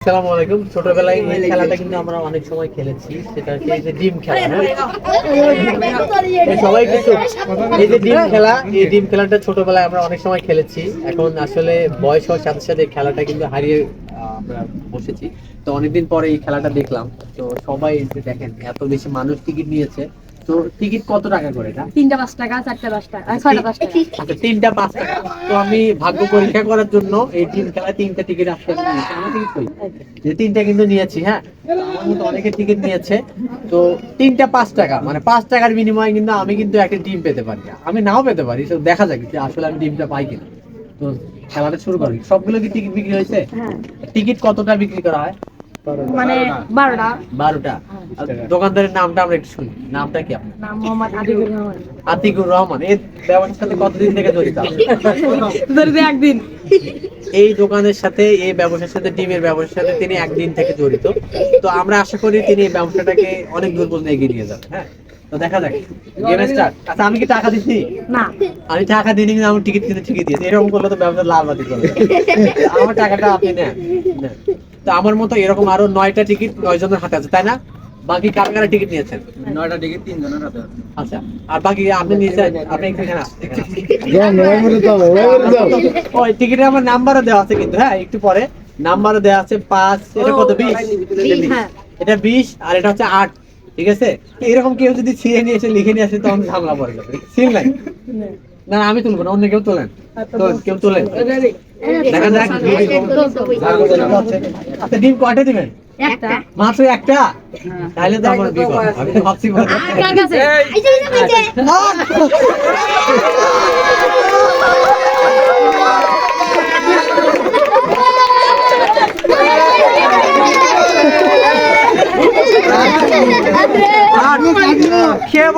আলাইকুম ছোটবেলায় এই খেলাটা কিন্তু আমরা অনেক সময় খেলেছি সেটা হচ্ছে এই যে ডিম খেলা হ্যাঁ? সবাই কিন্তু এই যে ডিম খেলা এই ডিম খেলাটা ছোটবেলায় আমরা অনেক সময় খেলেছি এখন আসলে বয়স হওয়ার সাথে সাথে খেলাটা কিন্তু হারিয়ে আমরা বসেছি তো অনেকদিন পরে এই খেলাটা দেখলাম তো সবাই দেখেন এত বেশি মানুষ টিকিট নিয়েছে তো টিকিট কত টাকা করে এটা? তিনটা পাঁচ টাকা চারটা পাঁচ টাকা ছয়টা পাঁচ টাকা। আচ্ছা তিনটা পাঁচ টাকা। তো আমি ভাগ্য পরীক্ষা করার জন্য এই টিম খেলায় তিনটা টিকিট আসতে নিয়েছি। আমার টিকিট কই যে তিনটা কিন্তু নিয়েছি হ্যাঁ? আমার মতো অনেকে টিকিট নিয়েছে। তো তিনটা পাঁচ টাকা মানে পাঁচ টাকার বিনিময়ে কিন্তু আমি কিন্তু একটা ডিম পেতে পারি। আমি নাও পেতে পারি তো দেখা যাক যে আসলে আমি ডিমটা পাই কিনা। তো খেলাটা শুরু করি। সবগুলো কি টিকিট বিক্রি হয়েছে? হ্যাঁ। টিকিট কতটা বিক্রি করা হয়? মানে বারোটা। বারোটা। আর দোকানদারের নামটা আমরা একটু শুনি। নামটা কি আপনার? নাম মোহাম্মদ আদিকুর রহমান। আতিকুর রহমান। এই ব্যবসার সাথে কতদিন থেকে জড়িত? আপনি? ধরে দে একদিন। এই দোকানের সাথে এই ব্যবসার সাথে ডিমের ব্যবসার সাথে তিনি একদিন থেকে জড়িত। তো আমরা আশা করি তিনি এই ব্যবসাটাকে অনেক দূর পর্যন্ত এগিয়ে নিয়ে যাবেন হ্যাঁ? তো দেখা যাক। গেম স্টার্ট আচ্ছা আমি কি টাকা দিচ্ছি? না। আমি টাকা দিইনি কিন্তু আমার টিকিট কিনে ঠিকই দিয়েছি। এরকম করলে তো ব্যবসা লাল বাতি করবে। আমার টাকাটা আপনি নেন। তো আমার মতো এরকম আরও নয়টা টিকিট নয় জনের হাতে আছে তাই না? বাকি কারা কারা টিকিট নিয়েছেন? নয়টা টিকিট তিন জনের হাতে আচ্ছা আর বাকি আপনি নিয়েছেন আপনি এখানে আসেন। ওই টিকিটে আমার নাম্বারও দেওয়া আছে কিন্তু হ্যাঁ একটু পরে। নাম্বারও দেওয়া আছে পাঁচ এটা কত বিশ? হ্যাঁ। এটা বিশ আর এটা হচ্ছে আট ঠিক আছে? এরকম কেউ যদি ছিঁড়ে নিয়ে এসে লিখে নিয়ে আসে তখন ঝামেলা পড়ে যাবে সিল নাই? না। না, আমি তুলবো না অন্য কেউ তোলেন। তোলেন, কেউ তোলেন। দেখা যাক। আচ্ছা ডিম কয়টা দিবেন? একটা। মাত্র একটা? তাহলে তো আমার বিপদ। আমি তো ভাবছি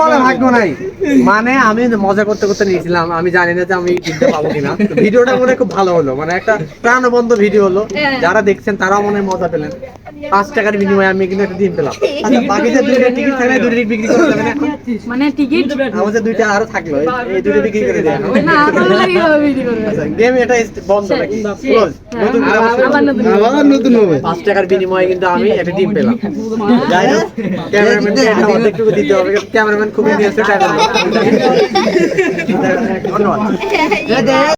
বলে। ভাগ্য নাই। মানে আমি মজা করতে করতে নিয়েছিলাম আমি জানি না যে আমি কিনতে পাবো কিনা। ভিডিওটা মনে খুব ভালো হলো মানে একটা প্রাণবন্ধ ভিডিও হলো। যারা দেখছেন তারাও মনে হয় মজা পেলেন। পাঁচ টাকার বিনিময়ে আমি কিন্তু একটা ডিম পেলাম। আচ্ছা বাকি যে দুইটা টিকিট থাকলে দুইটা টিকিট বিক্রি করে দেবেন এখন? মানে টিকিট? আমাদের দুইটা আরও থাকল এই- দুইটা বিক্রি করে না কীভাবে বিক্রি আচ্ছা গেম এটা বন্ধ নাকি? ক্লোজ নতুন আবার নতুন হবে। পাঁচ টাকার বিনিময়ে কিন্তু আমি একটা ডিম পেলাম। যাই হোক ক্যামেরাম্যানকে এটা অর্ধেকটুকু দিতে হবে। ক্যামেরাম্যান খুবই নিয়েছে ধন্যবাদ।